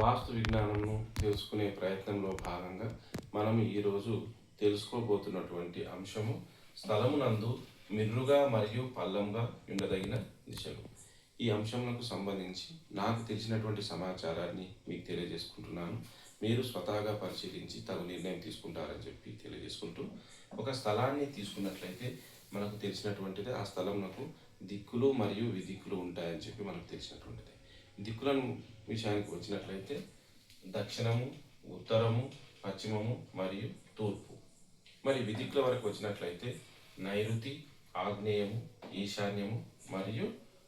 వాస్తు విజ్ఞానంను తెలుసుకునే ప్రయత్నంలో భాగంగా మనం ఈరోజు తెలుసుకోబోతున్నటువంటి అంశము స్థలమునందు మిర్రుగా మరియు పల్లంగా ఉండదగిన దిశలు. ఈ అంశములకు సంబంధించి నాకు తెలిసినటువంటి సమాచారాన్ని మీకు తెలియజేసుకుంటున్నాను. మీరు స్వతహాగా పరిశీలించి తగు నిర్ణయం తీసుకుంటారని చెప్పి తెలియజేసుకుంటూ ఒక స్థలాన్ని తీసుకున్నట్లయితే మనకు తెలిసినటువంటిది ఆ స్థలంలో దిక్కులు మరియు విదిక్కులు ఉంటాయని చెప్పి మనకు తెలిసినటువంటిది. దిక్కులను విషయానికి వచ్చినట్లయితే దక్షిణము ఉత్తరము పశ్చిమము మరియు తూర్పు. మరి విదిక్కుల వరకు వచ్చినట్లయితే నైరుతి ఆగ్నేయము ఈశాన్యము మరియు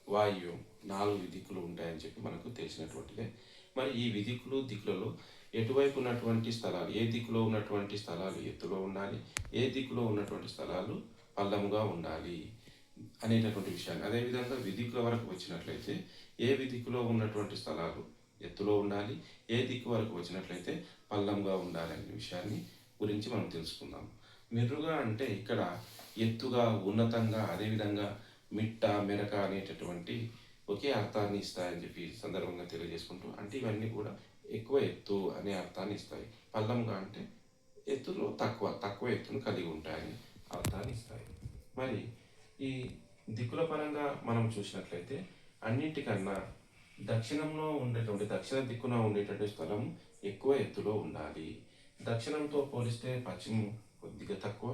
వాయువు నాలుగు విదిక్కులు ఉంటాయని చెప్పి మనకు తెలిసినటువంటిదే. మరి ఈ విదిక్కులు దిక్కులలో ఎటువైపు ఉన్నటువంటి స్థలాలు ఏ దిక్కులో ఉన్నటువంటి స్థలాలు ఎత్తులో ఉండాలి ఏ దిక్కులో ఉన్నటువంటి స్థలాలు పల్లముగా ఉండాలి? అనేటటువంటి విషయాన్ని అదేవిధంగా విధికుల వరకు వచ్చినట్లయితే ఏ విధికులో ఉన్నటువంటి స్థలాలు ఎత్తులో ఉండాలి ఏ దిక్కు వరకు వచ్చినట్లయితే పల్లంగా ఉండాలి అనే విషయాన్ని గురించి మనం తెలుసుకుందాం. మెరుగా అంటే ఇక్కడ ఎత్తుగా ఉన్నతంగా అదేవిధంగా మిట్ట మెరక అనేటటువంటి ఒకే అర్థాన్ని ఇస్తాయని చెప్పి సందర్భంగా తెలియజేసుకుంటూ అంటే ఇవన్నీ కూడా ఎక్కువ ఎత్తు అనే అర్థాన్ని ఇస్తాయి. పల్లంగా అంటే ఎత్తులో తక్కువ తక్కువ ఎత్తును కలిగి ఉంటాయని అర్థాన్ని ఇస్తాయి. మరి ఈ దిక్కుల పరంగా మనం చూసినట్లయితే అన్నింటికన్నా దక్షిణంలో ఉండేటువంటి దక్షిణ దిక్కున ఉండేటువంటి స్థలం ఎక్కువ ఎత్తులో ఉండాలి. దక్షిణంతో పోలిస్తే పశ్చిమం కొద్దిగా తక్కువ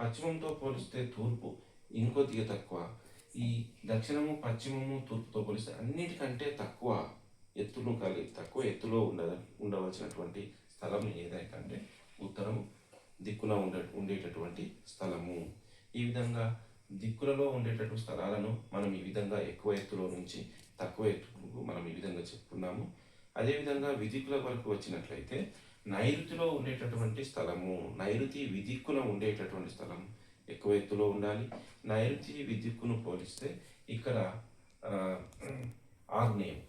పశ్చిమంతో పోలిస్తే తూర్పు ఇంకొద్దిగా తక్కువ. ఈ దక్షిణము పశ్చిమము తూర్పుతో పోలిస్తే అన్నిటికంటే తక్కువ ఎత్తులు కలిగి తక్కువ ఎత్తులో ఉండ ఉండవలసినటువంటి స్థలం ఏదైతే ఉత్తరం దిక్కున ఉండే ఉండేటటువంటి స్థలము. ఈ విధంగా దిక్కులలో ఉండేటటువంటి స్థలాలను మనం ఈ విధంగా ఎక్కువ ఎత్తులో నుంచి తక్కువ ఎత్తుకు మనం ఈ విధంగా చెప్పుకున్నాము. అదేవిధంగా విదిక్కుల వరకు వచ్చినట్లయితే నైరుతిలో ఉండేటటువంటి స్థలము నైరుతి విదిక్కున ఉండేటటువంటి స్థలం ఎక్కువ ఎత్తులో ఉండాలి. నైరుతి విదిక్కును పోలిస్తే ఇక్కడ ఆగ్నేయం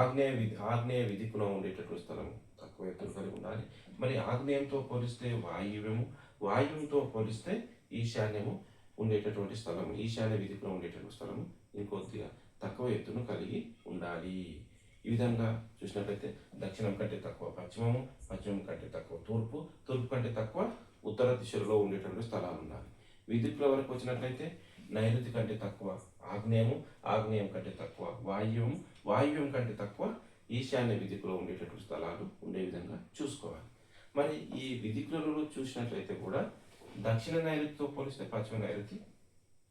ఆగ్నేయ విధి ఆగ్నేయ విదిక్కున ఉండేటటువంటి స్థలం తక్కువ ఎత్తులు కలిగి ఉండాలి. మరి ఆగ్నేయంతో పోలిస్తే వాయువ్యము వాయువుతో పోలిస్తే ఈశాన్యము ఉండేటటువంటి స్థలం ఈశాన్య విధిలో ఉండేటటువంటి స్థలము ఇంకొద్దిగా తక్కువ ఎత్తును కలిగి ఉండాలి. ఈ విధంగా చూసినట్లయితే దక్షిణం కంటే తక్కువ పశ్చిమము పశ్చిమం కంటే తక్కువ తూర్పు తూర్పు కంటే తక్కువ ఉత్తర దిశలో ఉండేటటువంటి స్థలాలు ఉండాలి. విద్యుత్ల వరకు వచ్చినట్లయితే నైరుతి కంటే తక్కువ ఆగ్నేయము ఆగ్నేయం కంటే తక్కువ వాయువ్యం వాయువ్యం కంటే తక్కువ ఈశాన్య విధికులో ఉండేటటువంటి స్థలాలు ఉండే విధంగా చూసుకోవాలి. మరి ఈ విదికులలో చూసినట్లయితే కూడా దక్షిణ నైరుతితో పోలిస్తే పశ్చిమ నైరుతి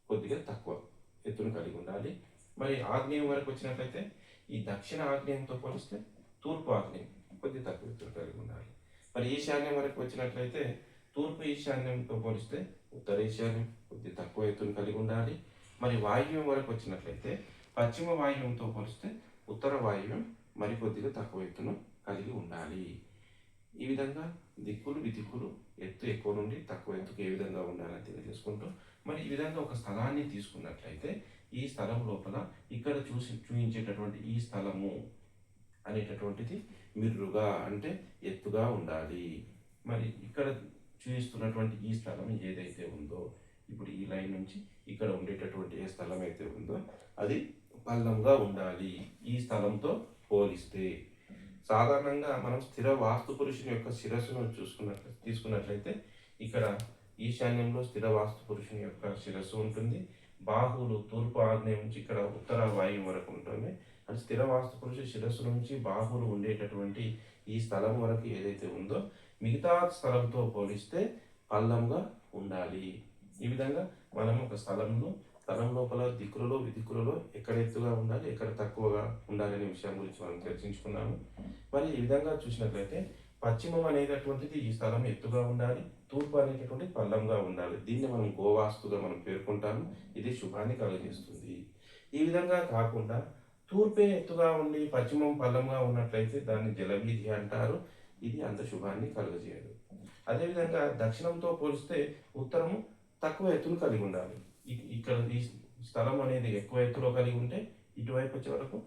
కొద్దిగా తక్కువ ఎత్తును కలిగి ఉండాలి. మరి ఆగ్నేయం వరకు వచ్చినట్లయితే ఈ దక్షిణ ఆగ్నేయంతో పోలిస్తే తూర్పు ఆగ్నేయం కొద్దిగా తక్కువ ఎత్తును కలిగి ఉండాలి. మరి ఈశాన్యం వరకు వచ్చినట్లయితే తూర్పు ఈశాన్యంతో పోలిస్తే ఉత్తర ఈశాన్యం కొద్దిగా తక్కువ ఎత్తును కలిగి ఉండాలి. మరి వాయువ్యం వరకు వచ్చినట్లయితే పశ్చిమ వాయువ్యంతో పోలిస్తే ఉత్తర వాయువ్యం మరి కొద్దిగా తక్కువ ఎత్తును కలిగి ఉండాలి. ఈ విధంగా దిక్కులు విదిక్కులు ఎత్తు ఎక్కువ నుండి తక్కువ ఎత్తుకు ఏ విధంగా ఉండాలని తెలియజేసుకుంటూ మరి ఈ విధంగా ఒక స్థలాన్ని తీసుకున్నట్లయితే ఈ స్థలం లోపల ఇక్కడ చూసి చూపించేటటువంటి ఈ స్థలము అనేటటువంటిది మిర్రుగా అంటే ఎత్తుగా ఉండాలి. మరి ఇక్కడ చూపిస్తున్నటువంటి ఈ స్థలం ఏదైతే ఉందో ఇప్పుడు ఈ లైన్ నుంచి ఇక్కడ ఉండేటటువంటి ఏ స్థలం అయితే ఉందో అది పల్లంగా ఉండాలి. ఈ స్థలంతో పోలిస్తే సాధారణంగా మనం స్థిర వాస్తు పురుషుని యొక్క శిరస్సును చూసుకున్నట్లు తీసుకున్నట్లయితే ఇక్కడ ఈశాన్యంలో స్థిర వాస్తు పురుషుని యొక్క శిరస్సు ఉంటుంది. బాహువులు తూర్పు ఆగ్నేయం నుంచి ఇక్కడ ఉత్తర వాయువు వరకు ఉంటుంది. అంటే స్థిర వాస్తు పురుషు శిరస్సు నుంచి బాహువులు ఉండేటటువంటి ఈ స్థలం వరకు ఏదైతే ఉందో మిగతా స్థలంతో పోలిస్తే పల్లంగా ఉండాలి. ఈ విధంగా మనం ఒక స్థలంలో స్థలం లోపల దిక్కులలో విదిక్కులలో ఎక్కడ ఎత్తుగా ఉండాలి ఎక్కడ తక్కువగా ఉండాలి అనే విషయం గురించి మనం చర్చించుకున్నాము. మరి ఈ విధంగా చూసినట్లయితే పశ్చిమం అనేటటువంటిది ఈ స్థలం ఎత్తుగా ఉండాలి తూర్పు అనేటటువంటి పల్లంగా ఉండాలి. దీన్ని మనం గోవాస్తుగా మనం పేర్కొంటాము. ఇది శుభాన్ని కలుగజేస్తుంది ఈ విధంగా కాకుండా తూర్పే ఎత్తుగా ఉండి పశ్చిమం పల్లంగా ఉన్నట్లయితే దాన్ని జలవీధి అంటారు. ఇది అంత శుభాన్ని కలుగజేయదు. అదేవిధంగా దక్షిణంతో పోలిస్తే ఉత్తరము తక్కువ ఎత్తును కలిగి ఉండాలి. ఇక్కడ ఈ స్థలం అనేది ఎక్కువ ఎత్తులో కలిగి ఉంటే ఇటువైపు వచ్చే వరకు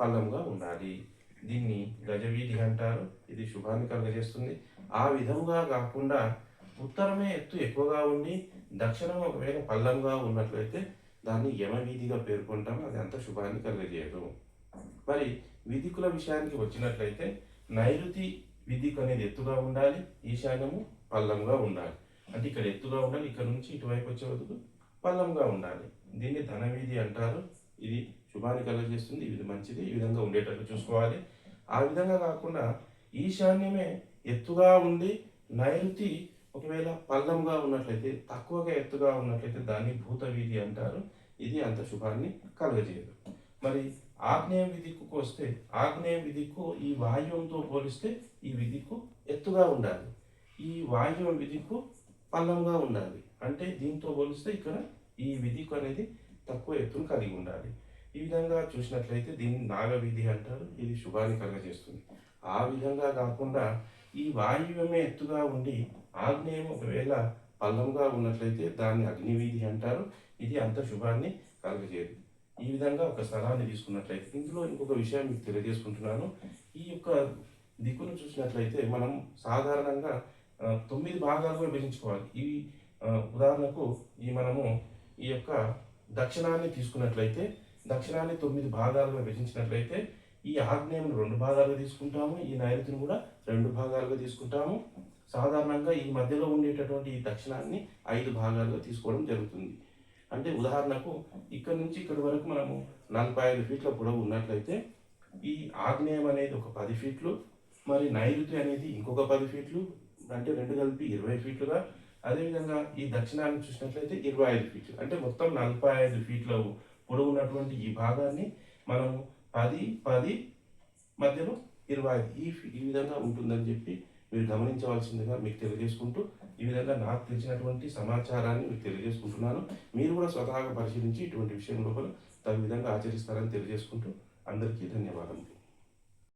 పల్లంగా ఉండాలి. దీన్ని గజవీధి అంటారు. ఇది శుభాన్ని కలుగజేస్తుంది. ఆ విధంగా కాకుండా ఉత్తరమే ఎత్తు ఎక్కువగా ఉండి దక్షిణం ఒకవేళ పల్లంగా ఉన్నట్లయితే దాన్ని యమవీధిగా పేర్కొంటాము అది అంత శుభాన్ని కలుగజేయదు. మరి విధికుల విషయానికి వచ్చినట్లయితే నైరుతి విధికు అనేది ఎత్తుగా ఉండాలి. ఈశాన్యము పల్లంగా ఉండాలి. అంటే ఇక్కడ ఎత్తుగా ఉండాలి. ఇక్కడ నుంచి ఇటువైపు వచ్చే వరకు పల్లంగా ఉండాలి. దీన్ని ధనవీధి అంటారు. ఇది శుభాన్ని కలగజేస్తుంది. ఇది మంచిది. ఈ విధంగా ఉండేటట్టు చూసుకోవాలి. ఆ విధంగా కాకుండా ఈశాన్యమే ఎత్తుగా ఉండి నైరుతి ఒకవేళ పల్లంగా ఉన్నట్లయితే తక్కువగా ఎత్తుగా ఉన్నట్లయితే దాన్ని భూత వీధి అంటారు. ఇది అంత శుభాన్ని కలగజేయదు. మరి ఆగ్నేయ విధిక్కుకు వస్తే ఆగ్నేయ విధిక్కు ఈ వాయువంతో పోలిస్తే ఈ విధిక్కు ఎత్తుగా ఉండాలి. ఈ వాయువం విధిక్కు పల్లంగా ఉండాలి. అంటే దీంతో పోలిస్తే ఇక్కడ ఈ విధికు అనేది తక్కువ ఎత్తును కలిగి ఉండాలి. ఈ విధంగా చూసినట్లయితే దీన్ని నాగవిధి అంటారు. ఇది శుభాన్ని కలగజేస్తుంది. ఆ విధంగా కాకుండా ఈ వాయువ్యమే ఎత్తుగా ఉండి ఆగ్నేయం ఒకవేళ పల్లంగా ఉన్నట్లయితే దాన్ని అగ్నివీధి అంటారు. ఇది అంత శుభాన్ని కలగజేయదు. ఈ విధంగా ఒక స్థలాన్ని తీసుకున్నట్లయితే ఇందులో ఇంకొక విషయం మీకు తెలియజేసుకుంటున్నాను. ఈ యొక్క దిక్కును చూసినట్లయితే మనం సాధారణంగా తొమ్మిది భాగాలుగా విభజించుకోవాలి. ఇవి ఉదాహరణకు ఈ మనము ఈ యొక్క దక్షిణాన్ని తీసుకున్నట్లయితే దక్షిణాన్ని తొమ్మిది భాగాలుగా విభజించినట్లయితే ఈ ఆగ్నేయం రెండు భాగాలుగా తీసుకుంటాము ఈ నైరుతిని కూడా రెండు భాగాలుగా తీసుకుంటాము. సాధారణంగా ఈ మధ్యలో ఉండేటటువంటి ఈ దక్షిణాన్ని ఐదు భాగాలుగా తీసుకోవడం జరుగుతుంది. అంటే ఉదాహరణకు ఇక్కడ నుంచి ఇక్కడ వరకు మనము నలభై ఐదు ఫీట్ల పొడవు ఉన్నట్లయితే ఈ ఆగ్నేయం అనేది ఒక పది ఫీట్లు మరి నైరుతి అనేది ఇంకొక పది ఫీట్లు అంటే రెండు కలిపి ఇరవై ఫీట్లుగా అదేవిధంగా ఈ దక్షిణాన్ని చూసినట్లయితే ఇరవై ఐదు ఫీట్లు అంటే మొత్తం నలభై ఐదు ఫీట్ల పొడవు ఉన్నటువంటి ఈ భాగాన్ని మనం పది పది మధ్యలో ఇరవై ఐదు ఈ ఈ విధంగా ఉంటుందని చెప్పి మీరు గమనించవలసిందిగా మీకు తెలియజేసుకుంటూ ఈ విధంగా నాకు తెలిసినటువంటి సమాచారాన్ని మీకు తెలియజేసుకుంటున్నాను. మీరు కూడా స్వతహాగా పరిశీలించి ఇటువంటి విషయం లోపల తగు విధంగా ఆచరిస్తారని తెలియజేసుకుంటూ అందరికీ ధన్యవాదములు.